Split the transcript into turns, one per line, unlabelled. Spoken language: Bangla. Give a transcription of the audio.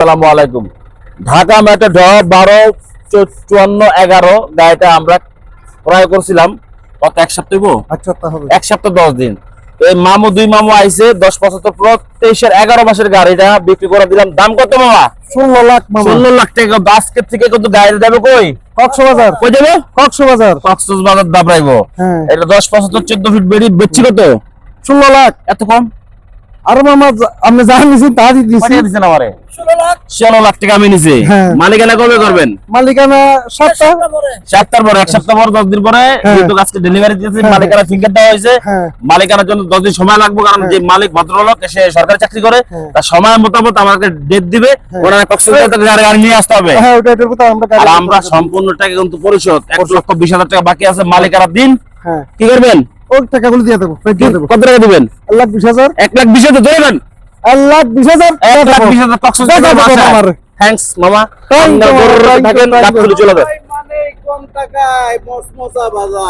আসসালামু আলাইকুম। ঢাকা মেট্রো ঢ বারো চুয়ান্ন এগারো গাড়িটা আমরা ক্রয় করছিলাম। কত এক সপ্তাহ এক সপ্তাহ দশ দিন। এই মামু দুই মামু আইছে দশ পঁচাত্তর পুরো তেইশের এগারো মাসের গাড়িটা বিক্রি করে দিলাম। দাম কত মামা?
ষোলো লাখ
ষোলো লাখ টাকা। বাস্কেট থেকে কত গাড়ি দেবে কই?
কক্সবাজার।
কই দেবে?
কক্সবাজার।
কক্সবাজার বাজার দাবড়াইবো
হ্যাঁ।
এটা দশ পঁচাত্তর চোদ্দ ফিট বেড়ি বেচছিল তো
ষোলো লাখ।
এত কম?
আর মামা আপনি যা নিয়েছেন তা দিয়ে দিচ্ছি
পাঠিয়ে দিচ্ছেন আমারে। ষোলো লাখ। টাকা আমি নিছি।
হ্যাঁ।
মালিকানা কবে করবেন?
মালিকানা সাতটা।
সপ্তাহ পরে। এক সপ্তাহ পর দশ দিন পরে।
হ্যাঁ।
আজকে ডেলিভারি দিয়েছে
হ্যাঁ।
মালিকানা ফিঙ্গার দেওয়া হয়েছে।
হ্যাঁ।
মালিকানার জন্য দশ দিন সময় লাগবে কারণ যে মালিক ভদ্রলোক সে সরকারি চাকরি করে
হ্যাঁ।
তার সময় মোতাবেক আমাকে ডেট দিবে। ওনারা কক্সবাজার গাড়ি গাড়ি নিয়ে আসতে হবে।
হ্যাঁ ওটা এটার কথা আমরা
আর আমরা সম্পূর্ণ টাকা কিন্তু পরিশোধ। এক লক্ষ বিশ হাজার টাকা বাকি আছে মালিকানা দিন।
হ্যাঁ।
কি করবেন?
ওই টাকাগুলো দিয়ে দেবো
কত টাকা দিবেন?
এক লাখ বিশ হাজার।
এক লাখ বিশ হাজার ধরবেন
এক লাখ বিশ হাজার।
এক লাখ। বিশ হাজার। থ্যাঙ্কস মামা। থাকেন চলে যাবে।
মানে কম টাকায় মসমসা বাজার।